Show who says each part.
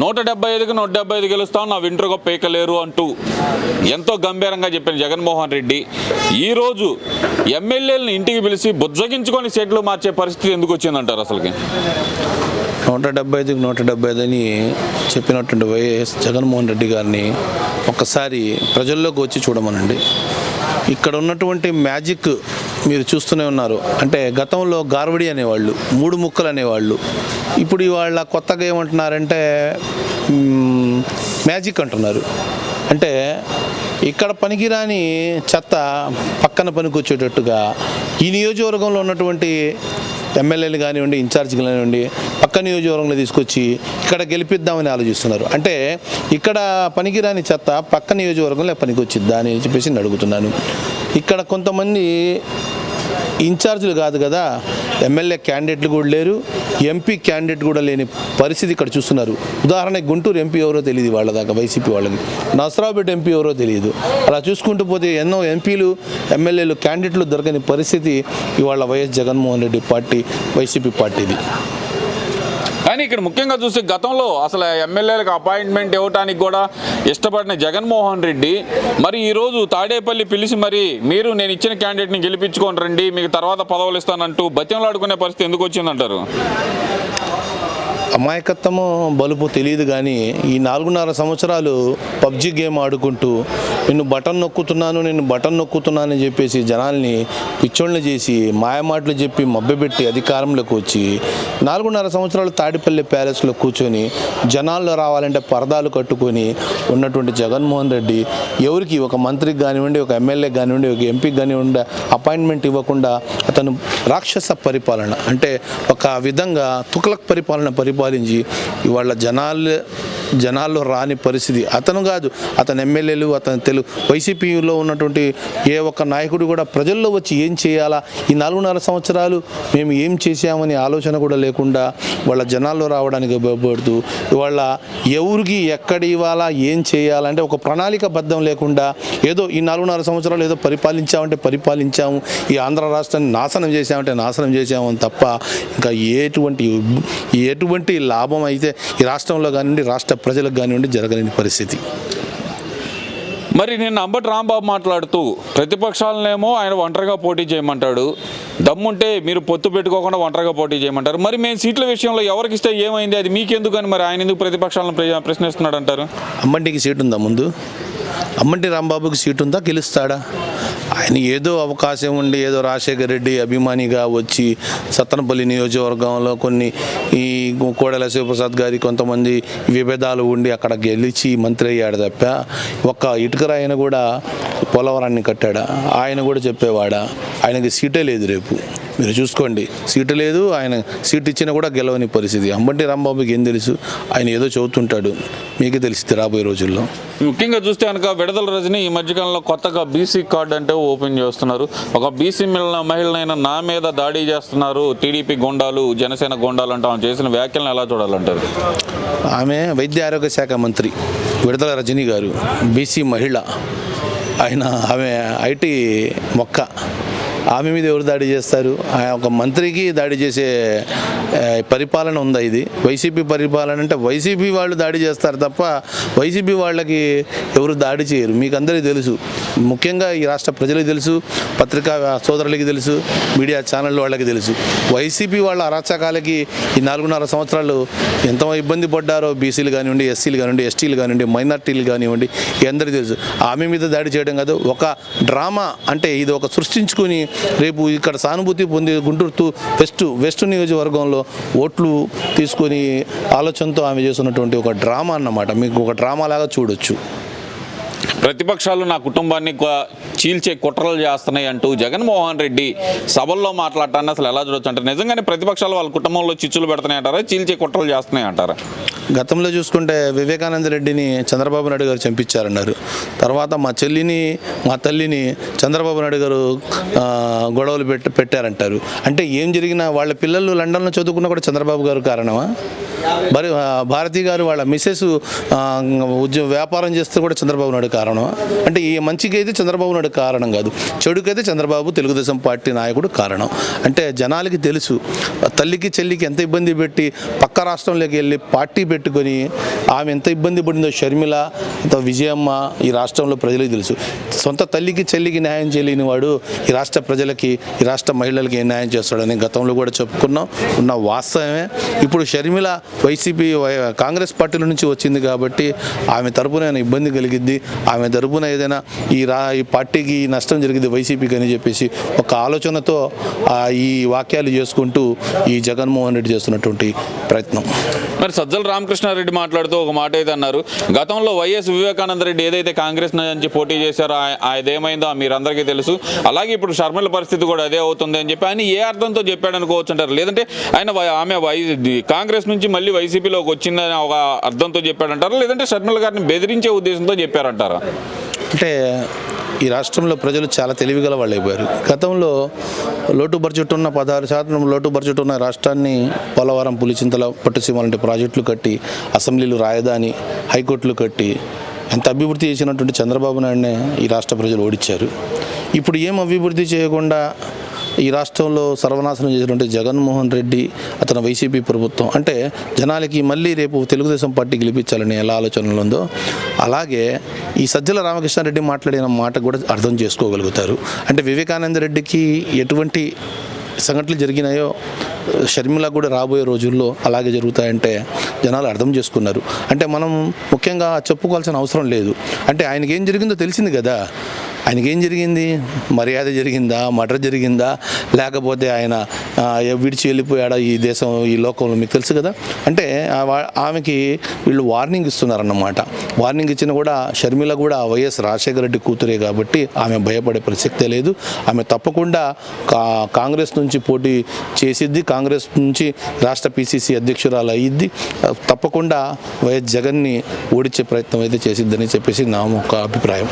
Speaker 1: నూట డెబ్బై ఐదుకి నూట డెబ్బై ఐదు గెలుస్తాం. నా వింటర్గా పేకలేరు అంటూ ఎంతో గంభీరంగా చెప్పిన జగన్మోహన్ రెడ్డి ఈరోజు ఎమ్మెల్యేలను ఇంటికి పిలిచి బుజ్జగించుకొని సీట్లు మార్చే పరిస్థితి ఎందుకు వచ్చిందంటారు అసలుకి?
Speaker 2: నూట డెబ్బై ఐదుకి నూట డెబ్బై ఐదు అని చెప్పినటువంటి వైఎస్ జగన్మోహన్ రెడ్డి గారిని ఒక్కసారి ప్రజల్లోకి వచ్చి చూడమనండి. ఇక్కడ ఉన్నటువంటి మ్యాజిక్ మీరు చూస్తూనే ఉన్నారు. అంటే గతంలో గార్వడి అనేవాళ్ళు మూడు ముక్కలు అనేవాళ్ళు. ఇప్పుడు ఇవాళ కొత్తగా ఏమంటున్నారంటే మ్యాజిక్ అంటున్నారు. అంటే ఇక్కడ పనికిరాని చెత్త పక్కన పనికొచ్చేటట్టుగా ఈ నియోజకవర్గంలో ఉన్నటువంటి ఎమ్మెల్యేలు కానివ్వండి ఇన్ఛార్జ్లు కానివ్వండి పక్క నియోజకవర్గంలో తీసుకొచ్చి ఇక్కడ గెలిపిద్దామని ఆలోచిస్తున్నారు. అంటే ఇక్కడ పనికిరాని చెత్త పక్క నియోజకవర్గంలో పనికొచ్చిద్దా అని చెప్పేసి అడుగుతున్నాను. ఇక్కడ కొంతమంది ఇన్ఛార్జీలు కాదు కదా ఎమ్మెల్యే క్యాండిడేట్లు కూడా లేరు ఎంపీ క్యాండిడేట్ కూడా లేని పరిస్థితి ఇక్కడ చూస్తున్నారు. ఉదాహరణకి గుంటూరు ఎంపీ ఎవరో తెలియదు వాళ్ళ దాకా వైసీపీ వాళ్ళకి. నసరావుపేట ఎంపీ ఎవరో తెలియదు. అలా చూసుకుంటూ పోతే ఎన్నో ఎంపీలు ఎమ్మెల్యేలు క్యాండిడేట్లు దొరకని పరిస్థితి ఇవాళ YS Jaganmohan Reddy party YCP పార్టీది.
Speaker 1: కానీ ఇక్కడ ముఖ్యంగా చూస్తే గతంలో అసలు ఎమ్మెల్యేలకు అపాయింట్మెంట్ ఇవ్వడానికి కూడా ఇష్టపడిన జగన్మోహన్ రెడ్డి మరి ఈరోజు తాడేపల్లి పిలిచి మరి మీరు నేను ఇచ్చిన క్యాండిడేట్ని గెలిపించుకొని రండి మీకు తర్వాత పదవులు ఇస్తానంటూ బతిమలాడుకునే పరిస్థితి ఎందుకు వచ్చిందంటారు?
Speaker 2: అమాయకత్వము బలుపు తెలియదు కానీ ఈ నాలుగున్నర సంవత్సరాలు పబ్జి గేమ్ ఆడుకుంటూ నిన్ను బటన్ నొక్కుతున్నాను నేను బటన్ నొక్కుతున్నాను అని చెప్పేసి జనాల్ని పిచ్చోళ్ళని చేసి మాయమాటలు చెప్పి మభ్యపెట్టి అధికారంలోకి వచ్చి నాలుగున్నర సంవత్సరాలు తాడిపల్లి ప్యాలెస్లో కూర్చొని జనాల్లో రావాలంటే పరదాలు కట్టుకొని ఉన్నటువంటి జగన్మోహన్ రెడ్డి ఎవరికి ఒక మంత్రికి కానివ్వండి ఒక ఎమ్మెల్యే కానివ్వండి ఒక ఎంపీకి కానివ్వండి అపాయింట్మెంట్ ఇవ్వకుండా అతను రాక్షస పరిపాలన అంటే ఒక విధంగా తుకలక్ పరిపాలన పరిపాలించి ఇవాళ జనాలు జనాల్లో రాని పరిస్థితి. అతను కాదు అతని ఎమ్మెల్యేలు అతని తెలు వైసీపీలో ఉన్నటువంటి ఏ ఒక్క నాయకుడు కూడా ప్రజల్లో వచ్చి ఏం చేయాలా? ఈ నాలుగున్నర సంవత్సరాలు మేము ఏం చేశామని ఆలోచన కూడా లేకుండా వాళ్ళ జనాల్లో రావడానికి భయపడుతూ వాళ్ళ ఎవరికి ఎక్కడ ఇవ్వాలా ఏం చేయాలంటే ఒక ప్రణాళిక బద్ధం లేకుండా ఏదో ఈ నాలుగున్నర సంవత్సరాలు ఏదో పరిపాలించామంటే పరిపాలించాము ఈ ఆంధ్ర రాష్ట్రాన్ని నాశనం చేశామంటే నాశనం చేశాము అని తప్ప ఇంకా ఎటువంటి ఎటువంటి లాభం అయితే ఈ రాష్ట్రంలో కానివ్వండి రాష్ట్ర ప్రజలకు కానివ్వండి జరగలేని పరిస్థితి.
Speaker 1: మరి నిన్న అంబటి రాంబాబు మాట్లాడుతూ ప్రతిపక్షాలనేమో ఆయన ఒంటరిగా పోటీ చేయమంటాడు. దమ్ముంటే మీరు పొత్తు పెట్టుకోకుండా ఒంటరిగా పోటీ చేయమంటారు. మరి మేము సీట్ల విషయంలో ఎవరికి ఇస్తే ఏమైంది? అది మీకెందుకు అని మరి ఆయన ఎందుకు ప్రతిపక్షాలను ప్ర- ప్రశ్నిస్తున్నాడు అంటారు
Speaker 2: అమ్మంటికి సీట్ ఉందా ముందు? అమ్మంటి రాంబాబుకి సీటు ఉందా? గెలుస్తాడా? ఆయన ఏదో అవకాశం ఉండి ఏదో రాజశేఖర్ రెడ్డి అభిమానిగా వచ్చి సత్తనపల్లి నియోజకవర్గంలో కొన్ని ఈ కోడెల శివప్రసాద్ గారి కొంతమంది విభేదాలు ఉండి అక్కడ గెలిచి మంత్రి అయ్యాడు తప్ప ఒక్క ఇటుకరాయన కూడా పోలవరాన్ని కట్టాడా? ఆయన కూడా చెప్పేవాడా? ఆయనకి సీటే లేదు రేపు. మీరు చూసుకోండి. సీటు లేదు ఆయన సీట్ ఇచ్చినా కూడా గెలవని పరిస్థితి. అంబంటి రాంబాబుకి ఏం తెలుసు? ఆయన ఏదో చదువుతుంటాడు మీకే తెలిసింది రాబోయే రోజుల్లో.
Speaker 1: ముఖ్యంగా చూస్తే కనుక విడుదల రజని ఈ మధ్యకాలంలో కొత్తగా బీసీ కార్డు అంటే ఓపెన్ చేస్తున్నారు. ఒక బీసీ మిల్ల మహిళనైనా నా మీద దాడి చేస్తున్నారు. టీడీపీ గుండాలు జనసేన గుండాలు అంటే. ఆమె చేసిన వ్యాఖ్యలను ఎలా చూడాలంటారు?
Speaker 2: ఆమె వైద్య ఆరోగ్య శాఖ మంత్రి విడుదల రజనీ గారు బీసీ మహిళ. ఆయన ఆమె ఐటీ మొక్క. ఆమె మీద ఎవరు దాడి చేస్తారు? ఒక మంత్రికి దాడి చేసే పరిపాలన ఉందా ఇది? వైసీపీ పరిపాలన అంటే వైసీపీ వాళ్ళు దాడి చేస్తారు తప్ప వైసీపీ వాళ్ళకి ఎవరు దాడి చేయరు. మీకు అందరికీ తెలుసు. ముఖ్యంగా ఈ రాష్ట్ర ప్రజలకు తెలుసు పత్రికా సోదరులకి తెలుసు మీడియా ఛానల్ వాళ్ళకి తెలుసు. వైసీపీ వాళ్ళ అరాచకాలకి ఈ నాలుగున్నర సంవత్సరాలు ఎంత ఇబ్బంది పడ్డారో బీసీలు కానివ్వండి ఎస్సీలు కానివ్వండి ఎస్టీలు కానివ్వండి మైనార్టీలు కానివ్వండి ఈ అందరికీ తెలుసు. ఆమె మీద దాడి చేయడం కాదు ఒక డ్రామా అంటే ఇది ఒక సృష్టించుకుని రేపు ఇక్కడ సానుభూతి పొంది గుంటూరు వెస్ట్ వెస్ట్ నియోజకవర్గంలో ఓట్లు తీసుకొని ఆలోచనతో ఆమె చేస్తున్నటువంటి ఒక డ్రామా అన్నమాట. మీకు ఒక డ్రామా లాగా చూడొచ్చు.
Speaker 1: ప్రతిపక్షాలు నా కుటుంబాన్ని చీల్చే కుట్రలు చేస్తున్నాయి అంటూ జగన్మోహన్ రెడ్డి సభల్లో మాట్లాడటాన్ని అసలు ఎలా చూడొచ్చు అంటారు? నిజంగానే ప్రతిపక్షాలు వాళ్ళ కుటుంబంలో చిచ్చులు పెడుతున్నాయి అంటారా? చీల్చే కుట్రలు చేస్తున్నాయి అంటారా?
Speaker 2: గతంలో చూసుకుంటే వివేకానంద రెడ్డిని చంద్రబాబు నాయుడు గారు చంపించారన్నారు. తర్వాత మా చెల్లిని మా తల్లిని చంద్రబాబు నాయుడు గారు గొడవలు పెట్టి పెట్టారంటారు. అంటే ఏం జరిగినా వాళ్ళ పిల్లలు లండన్లో చదువుకున్నా కూడా చంద్రబాబు గారు కారణమా? మరి భారతి గారు వాళ్ళ మిస్సెస్ ఉద్యోగ వ్యాపారం చేస్తే కూడా చంద్రబాబు నాయుడు కారణం. అంటే ఈ మంచికి అయితే చంద్రబాబు నాయుడు కారణం కాదు. చెడుకైతే చంద్రబాబు తెలుగుదేశం పార్టీ నాయకుడు కారణం. అంటే జనాలకి తెలుసు తల్లికి చెల్లికి ఎంత ఇబ్బంది పెట్టి పక్క రాష్ట్రంలోకి వెళ్ళి పార్టీ పెట్టుకొని ఆమె ఎంత ఇబ్బంది పడిందో షర్మిల విజయమ్మ ఈ రాష్ట్రంలో ప్రజలకు తెలుసు. సొంత తల్లికి చెల్లికి న్యాయం చేయలేని వాడు ఈ రాష్ట్ర ప్రజలకి ఈ రాష్ట్ర మహిళలకి ఏం న్యాయం చేస్తాడని గతంలో కూడా చెప్పుకున్నాం. ఉన్న వాస్తవమే. ఇప్పుడు షర్మిల వైసీపీ వై- కాంగ్రెస్ పార్టీల నుంచి వచ్చింది కాబట్టి ఆమె తరపున ఇబ్బంది కలిగిద్ది? ఆమె తరపున ఏదైనా ఈ రా ఈ పార్టీకి నష్టం జరిగింది వైసీపీకి అని చెప్పేసి ఒక ఆలోచనతో ఈ వాక్యాలు చేసుకుంటూ ఈ జగన్మోహన్ రెడ్డి చేస్తున్నటువంటి ప్రయత్నం.
Speaker 1: మరి సజ్జల రామకృష్ణారెడ్డి మాట్లాడుతూ ఒక మాట అయితే అన్నారు. గతంలో వైఎస్ వివేకానంద రెడ్డి ఏదైతే కాంగ్రెస్ నుంచి పోటీ చేశారో ఆయ- మీరందరికీ తెలుసు. అలాగే ఇప్పుడు షర్మిల పరిస్థితి కూడా అదే అవుతుంది అని చెప్పి ఆయన ఏ అర్థంతో చెప్పాడు అనుకోవచ్చు అంటారు. లేదంటే ఆయన ఆమె వై కాంగ్రెస్ నుంచి మళ్ళీ వైసీపీలోకి వచ్చిందని ఒక అర్థంతో చెప్పాడంటారా? లేదంటే షర్మిల గారిని బెదిరించే ఉద్దేశంతో చెప్పారంటారా?
Speaker 2: అంటే ఈ రాష్ట్రంలో ప్రజలు చాలా తెలివిగల వాళ్ళు అయిపోయారు గతంలో లోటు బడ్జెట్ ఉన్న పదహారు శాతం లోటు బడ్జెట్ ఉన్న రాష్ట్రాన్ని పోలవరం పులిచింతల పట్టుసీమ లాంటి ప్రాజెక్టులు కట్టి అసెంబ్లీలు రాయదాని హైకోర్టులు కట్టి ఎంత అభివృద్ధి చేసినటువంటి చంద్రబాబు నాయుడునే ఈ రాష్ట్ర ప్రజలు ఓడించారు. ఇప్పుడు ఏం అభివృద్ధి చేయకుండా ఈ రాష్ట్రంలో సర్వనాశనం చేసినటువంటి జగన్మోహన్ రెడ్డి అతని వైసీపీ ప్రభుత్వం. అంటే జనాలకి మళ్ళీ రేపు తెలుగుదేశం పార్టీ గెలిపించాలని ఎలా ఆలోచనలు ఉందో అలాగే ఈ సజ్జల రామకృష్ణారెడ్డి మాట్లాడిన మాట కూడా అర్థం చేసుకోగలుగుతారు. అంటే వివేకానంద రెడ్డికి ఎటువంటి సంఘటనలు జరిగినాయో షర్మిల కూడా రాబోయే రోజుల్లో అలాగే జరుగుతాయంటే జనాలు అర్థం చేసుకున్నారు. అంటే మనం ముఖ్యంగా చెప్పుకోవాల్సిన అవసరం లేదు. అంటే ఆయనకి ఏం జరిగిందో తెలిసింది కదా. ఆయనకి ఏం జరిగింది? మర్యాద జరిగిందా? మర్డర్ జరిగిందా? లేకపోతే ఆయన విడిచి వెళ్ళిపోయాడా ఈ దేశం ఈ లోకంలో మీకు తెలుసు కదా? అంటే ఆమెకి వీళ్ళు వార్నింగ్ ఇస్తున్నారన్నమాట. వార్నింగ్ ఇచ్చిన కూడా షర్మిల కూడా వైఎస్ రాజశేఖర రెడ్డి కూతురే కాబట్టి ఆమె భయపడే ప్రసక్తే లేదు. ఆమె తప్పకుండా కా కాంగ్రెస్ నుంచి పోటీ చేసిద్ది. కాంగ్రెస్ నుంచి రాష్ట్ర పిసిసి అధ్యక్షురాలు అయ్యిద్ది తప్పకుండా వైఎస్ జగన్ని ఓడించే ప్రయత్నం అయితే చేసిద్దని చెప్పేసి నా ఒక అభిప్రాయం.